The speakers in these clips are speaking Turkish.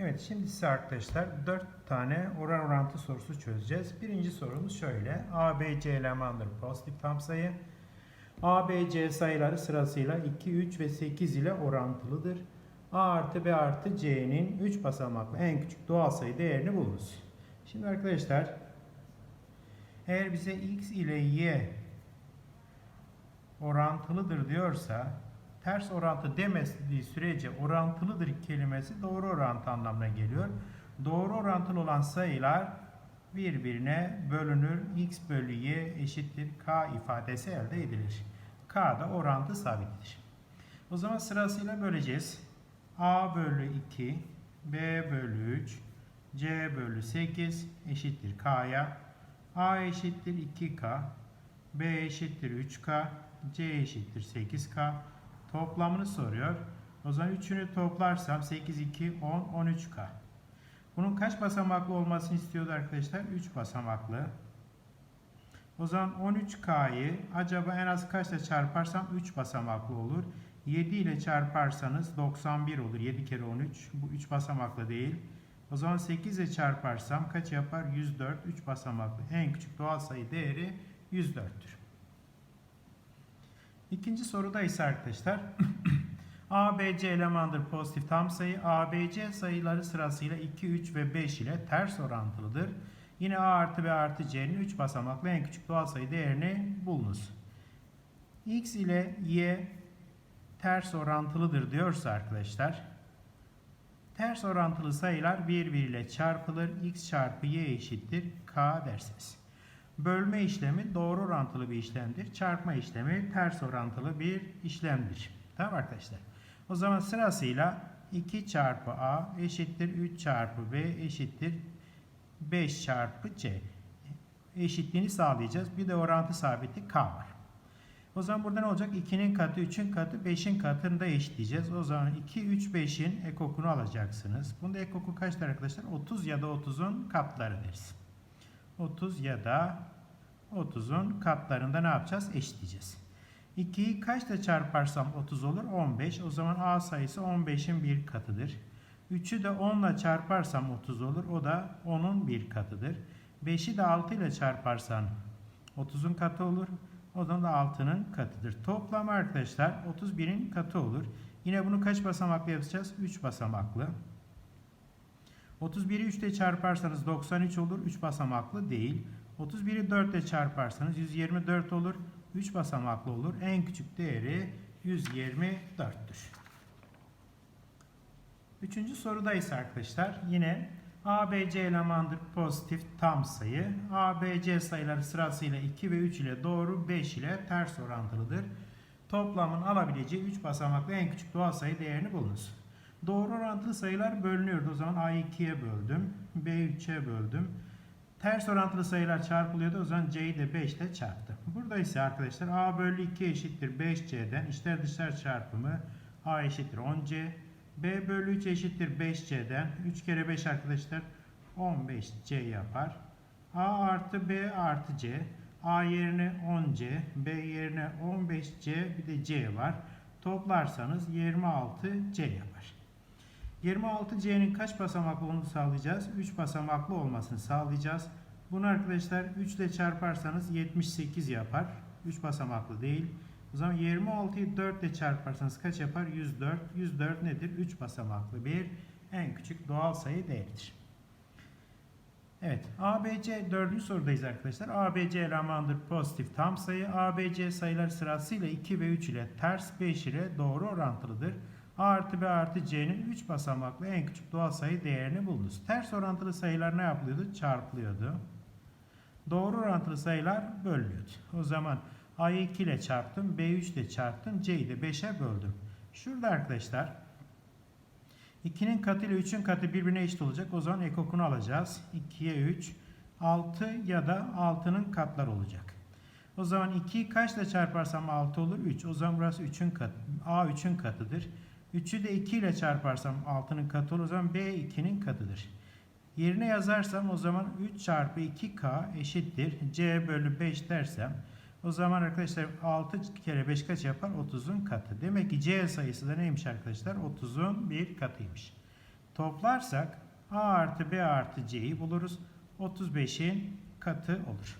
Evet şimdi size arkadaşlar 4 tane oran orantı sorusu çözeceğiz. Birinci sorumuz şöyle. A, B, C elemandır pozitif tam sayı. A, B, C sayıları sırasıyla 2, 3 ve 8 ile orantılıdır. A artı B artı C'nin 3 basamaklı en küçük doğal sayı değerini bulunuz. Şimdi arkadaşlar eğer bize X ile Y orantılıdır diyorsa ters orantı demediği sürece orantılıdır kelimesi doğru orantı anlamına geliyor. Doğru orantılı olan sayılar birbirine bölünür. X bölü Y eşittir K ifadesi elde edilir. K da orantı sabittir. O zaman sırasıyla böleceğiz. A bölü 2, B bölü 3, C bölü 8 eşittir K'ya. A eşittir 2K, B eşittir 3K, C eşittir 8K. Toplamını soruyor. O zaman üçünü toplarsam 8, 2, 10, 13K. Bunun kaç basamaklı olmasını istiyordu arkadaşlar? 3 basamaklı. O zaman 13K'yı acaba en az kaçla çarparsam 3 basamaklı olur. 7 ile çarparsanız 91 olur. 7 kere 13. Bu 3 basamaklı değil. O zaman 8 ile çarparsam kaç yapar? 104. 3 basamaklı. En küçük doğal sayı değeri 104'tür. İkinci soruda ise arkadaşlar ABC elemandır pozitif tam sayı. ABC sayıları sırasıyla 2, 3 ve 5 ile ters orantılıdır. Yine A artı B artı C'nin 3 basamaklı en küçük doğal sayı değerini bulunuz. X ile Y ters orantılıdır diyorsa arkadaşlar ters orantılı sayılar birbiriyle çarpılır. X çarpı Y eşittir K dersiniz. Bölme işlemi doğru orantılı bir işlemdir. Çarpma işlemi ters orantılı bir işlemdir. Tamam arkadaşlar. O zaman sırasıyla 2 çarpı A eşittir 3 çarpı B eşittir 5 çarpı C. Eşitliğini sağlayacağız. Bir de orantı sabiti K var. O zaman burada ne olacak? 2'nin katı, 3'ün katı, 5'in katını da eşitleyeceğiz. O zaman 2, 3, 5'in ekokunu alacaksınız. Bunda ekoku kaçtır arkadaşlar? 30 ya da 30'un katları deriz. 30 ya da 30'un katlarında ne yapacağız? Eşitleyeceğiz. 2'yi kaçla çarparsam 30 olur? 15. O zaman A sayısı 15'in bir katıdır. 3'ü de 10 ile çarparsam 30 olur. O da 10'un bir katıdır. 5'i de 6 ile çarparsan 30'un katı olur. O zaman da 6'nın katıdır. Toplam arkadaşlar 31'in katı olur. Yine bunu kaç basamaklı yapacağız? 3 basamaklı. 31'i 3 ile çarparsanız 93 olur. 3 basamaklı değil. 31'i 4 ile çarparsanız 124 olur. 3 basamaklı olur. En küçük değeri 124'tür. Üçüncü soruda ise arkadaşlar yine ABC elemandır pozitif tam sayı. ABC sayıları sırasıyla 2 ve 3 ile doğru 5 ile ters orantılıdır. Toplamın alabileceği 3 basamaklı en küçük doğal sayı değerini bulunuz. Doğru orantılı sayılar bölünüyordu. O zaman A'yı 2'ye böldüm. B'yi 3'e böldüm. Ters orantılı sayılar çarpılıyordu. O zaman C'yi de 5 ile çarptım. Burada ise arkadaşlar A bölü 2 eşittir 5C'den içler dışlar çarpımı A eşittir 10C. B bölü 3 eşittir 5C'den 3 kere 5 arkadaşlar 15C yapar. A artı B artı C. A yerine 10C, B yerine 15C bir de C var. Toplarsanız 26C yapar. 26C'nin kaç basamaklı olduğunu sağlayacağız? 3 basamaklı olmasını sağlayacağız. Bunu arkadaşlar 3 ile çarparsanız 78 yapar. 3 basamaklı değil. O zaman 26'yı 4 ile çarparsanız kaç yapar? 104. 104 nedir? 3 basamaklı bir en küçük doğal sayı değeridir. Evet, ABC dördüncü sorudayız arkadaşlar. ABC elemandır pozitif tam sayı. ABC sayılar sırasıyla 2 ve 3 ile ters 5 ile doğru orantılıdır. A artı B artı C'nin 3 basamaklı en küçük doğal sayı değerini buldunuz. Ters orantılı sayılar ne yapılıyordu? Çarpılıyordu. Doğru orantılı sayılar bölünüyordu. O zaman A'yı 2 ile çarptım, B'yi 3 ile çarptım, C'yi de 5'e böldüm. Şurada arkadaşlar 2'nin katı ile 3'ün katı birbirine eşit olacak. O zaman ekokunu alacağız. 2'ye 3, 6 ya da 6'nın katları olacak. O zaman 2'yi kaçla çarparsam 6 olur? 3. O zaman burası 3'ün katı. A 3'ün katıdır. 3'ü de 2 ile çarparsam 6'nın katı olur. O zaman B 2'nin katıdır. Yerine yazarsam o zaman 3 çarpı 2K eşittir. C bölü 5 dersem o zaman arkadaşlar 6 kere 5 kaç yapar? 30'un katı. Demek ki C sayısı da neymiş arkadaşlar? 30'un bir katıymış. Toplarsak A artı B artı C'yi buluruz. 35'in katı olur.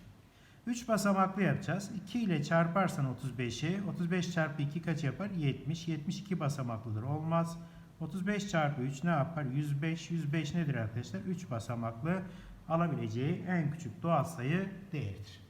3 basamaklı yapacağız. 2 ile çarparsan 35'i 35 çarpı 2 kaç yapar? 70. 72 basamaklıdır. Olmaz. 35 çarpı 3 ne yapar? 105. 105 nedir arkadaşlar? 3 basamaklı alabileceği en küçük doğal sayı değeridir.